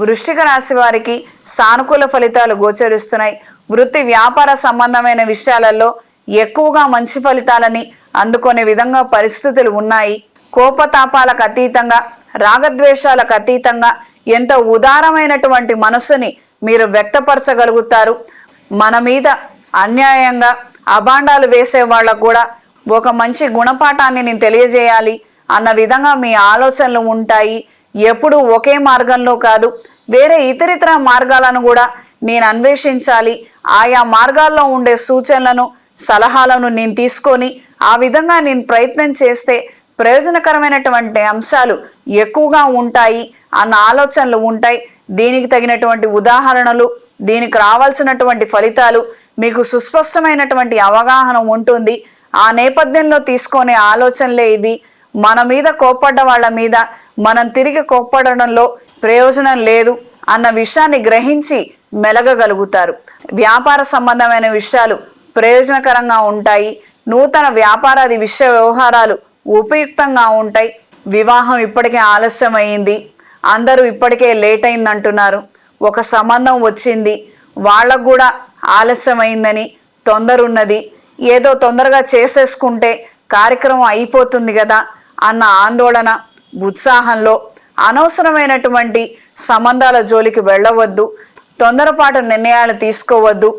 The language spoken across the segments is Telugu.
వృష్టిక రాశి వారికి సానుకూల ఫలితాలు గోచరిస్తున్నాయి. వృత్తి వ్యాపార సంబంధమైన విషయాలలో ఎక్కువగా మంచి ఫలితాలని అందుకునే విధంగా పరిస్థితులు ఉన్నాయి. కోపతాపాలకు అతీతంగా రాగద్వేషాలకు అతీతంగా ఎంత ఉదారమైనటువంటి మనసుని మీరు వ్యక్తపరచగలుగుతారు. మన మీద అన్యాయంగా అభాండాలు వేసే వాళ్ళకు కూడా ఒక మంచి గుణపాఠాన్ని నేను తెలియజేయాలి అన్న విధంగా మీ ఆలోచనలు ఉంటాయి. ఎప్పుడు ఒకే మార్గంలో కాదు వేరే ఇతరితర మార్గాలను కూడా నేను అన్వేషించాలి. ఆయా మార్గాల్లో ఉండే సూచనలను సలహాలను నేను తీసుకొని ఆ విధంగా నేను ప్రయత్నం చేస్తే ప్రయోజనకరమైనటువంటి అంశాలు ఎక్కువగా ఉంటాయి అన్న ఆలోచనలు ఉంటాయి. దీనికి తగినటువంటి ఉదాహరణలు దీనికి రావాల్సినటువంటి ఫలితాలు మీకు సుస్పష్టమైనటువంటి అవగాహన ఉంటుంది. ఆ నేపథ్యంలో తీసుకునే ఆలోచనలే ఇవి. మన మీద కోప్పడ్డ వాళ్ళ మీద మనం తిరిగి కోప్పడడంలో ప్రయోజనం లేదు అన్న విషయాన్ని గ్రహించి మెలగగలుగుతారు. వ్యాపార సంబంధమైన విషయాలు ప్రయోజనకరంగా ఉంటాయి. నూతన వ్యాపారాది విషయ వ్యవహారాలు ఉపయుక్తంగా ఉంటాయి. వివాహం ఇప్పటికే ఆలస్యమైంది. అందరూ ఇప్పటికే లేట్ అయింది అంటున్నారు ఒక సంబంధం వచ్చింది. వాళ్ళకు కూడా ఆలస్యమైందని తొందరున్నది. ఏదో తొందరగా చేసేసుకుంటే కార్యక్రమం అయిపోతుంది కదా. అన్న ఆందోళన ఉత్సాహంలో అనవసరమైనటువంటి సంబంధాల జోలికి వెళ్ళవద్దు తొందరపాటు నిర్ణయాలు తీసుకోవద్దు.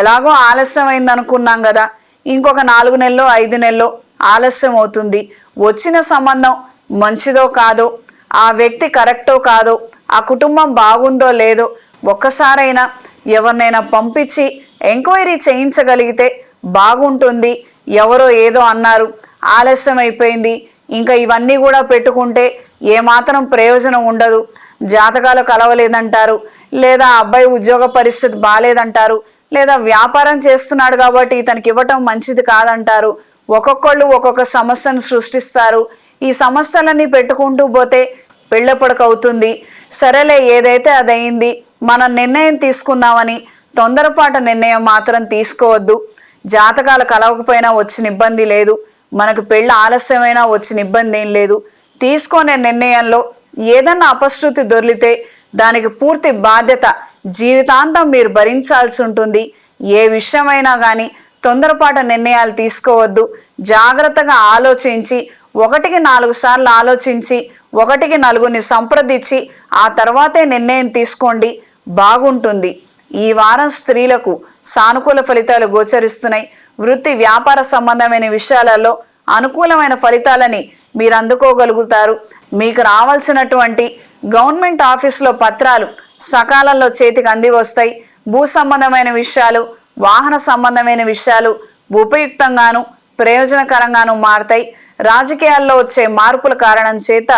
ఎలాగో ఆలస్యమైంది అనుకున్నాం కదా ఇంకొక నాలుగు నెలలో ఐదు నెలలో ఆలస్యం అవుతుంది. వచ్చిన సంబంధం మంచిదో కాదో ఆ వ్యక్తి కరెక్టో కాదో ఆ కుటుంబం బాగుందో లేదో ఒక్కసారైనా ఎవరినైనా పంపించి ఎంక్వైరీ చేయించగలిగితే బాగుంటుంది. ఎవరో ఏదో అన్నారు ఆలస్యం అయిపోయింది ఇంకా ఇవన్నీ కూడా పెట్టుకుంటే ఏమాత్రం ప్రయోజనం ఉండదు. జాతకాలు కలవలేదంటారు. లేదా అబ్బాయి ఉద్యోగ పరిస్థితి బాగాలేదంటారు లేదా వ్యాపారం చేస్తున్నాడు కాబట్టి ఇతనికి ఇవ్వటం మంచిది కాదంటారు. ఒక్కొక్కళ్ళు ఒక్కొక్క సమస్యను సృష్టిస్తారు. ఈ సమస్యలన్నీ పెట్టుకుంటూ పోతే పెళ్ళపడకవుతుంది సరేలే ఏదైతే అదయింది మనం నిర్ణయం తీసుకుందామని తొందరపాటు నిర్ణయం మాత్రం తీసుకోవద్దు. జాతకాలు కలవకపోయినా వచ్చిన ఇబ్బంది లేదు. మనకు పెళ్ళి ఆలస్యమైనా వచ్చిన ఇబ్బంది ఏం లేదు. తీసుకునే నిర్ణయంలో ఏదన్నా అపశృతి దొర్లితే దానికి పూర్తి బాధ్యత జీవితాంతం మీరు భరించాల్సి ఉంటుంది. ఏ విషయమైనా కానీ తొందరపాటు నిర్ణయాలు తీసుకోవద్దు. జాగ్రత్తగా ఆలోచించి ఒకటికి నాలుగు సార్లు ఆలోచించి ఒకటికి నలుగురిని సంప్రదించి ఆ తర్వాతే నిర్ణయం తీసుకోండి. బాగుంటుంది. ఈ వారం స్త్రీలకు సానుకూల ఫలితాలు గోచరిస్తున్నాయి. వృత్తి వ్యాపార సంబంధమైన విషయాలలో అనుకూలమైన ఫలితాలని మీరు అందుకోగలుగుతారు. మీకు రావాల్సినటువంటి గవర్నమెంట్ ఆఫీసులో పత్రాలు సకాలంలో చేతికి అంది వస్తాయి. భూ సంబంధమైన విషయాలు వాహన సంబంధమైన విషయాలు ఉపయుక్తంగాను ప్రయోజనకరంగాను మారతాయి. రాజకీయాల్లో వచ్చే మార్పుల కారణం చేత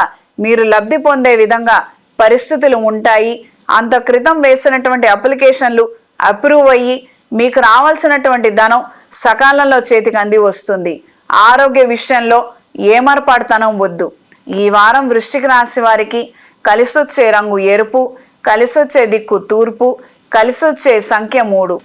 మీరు లబ్ధి పొందే విధంగా పరిస్థితులు ఉంటాయి. అంత క్రితం వేసినటువంటి అప్లికేషన్లు అప్రూవ్ అయ్యి మీకు రావాల్సినటువంటి ధనం సకాలంలో చేతికి అంది వస్తుంది. ఆరోగ్య విషయంలో ఏమరపాటుతనం వద్దు. ఈ వారం వృష్టిక రాశి వారికి కలిసొచ్చే రంగు ఎరుపు కలిసొచ్చే దిక్కు తూర్పు కలిసొచ్చే సంఖ్య మూడు.